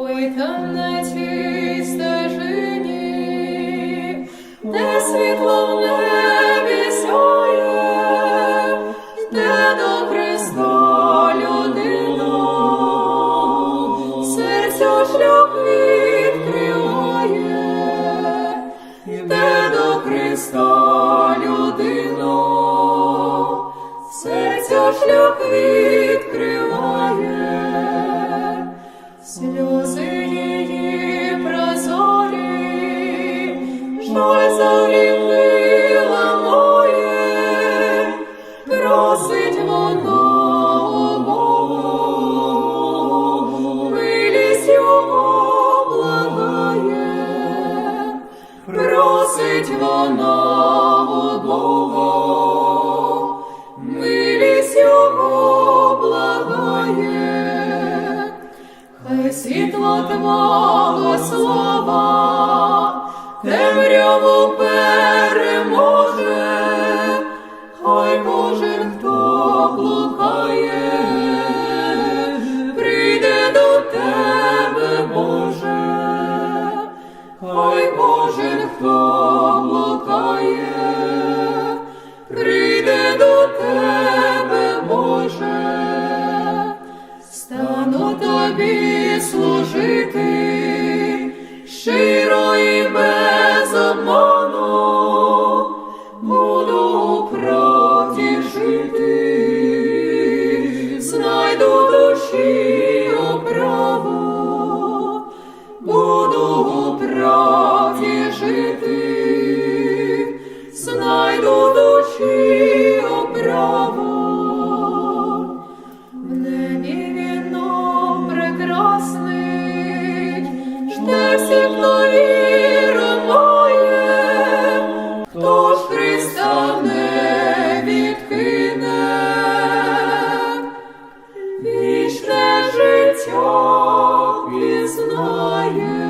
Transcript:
Ой, там на цій стежині, де світло в небі сяє, йде до Христа людина, серця шлях відкриває, йде до Христа людина, серця шлях відкриває. Просить вона Бога, благає, просить вона Бога, благає. Хай світло твого слова темряву переможе, хай кожен, хто блукає, прийде до тебе, Боже, хай кожен, хто блукає, прийде до тебе, Боже. Стану тобі Спасіте всіх, хто хто ж Христа не відкине, вічне життя пізнає.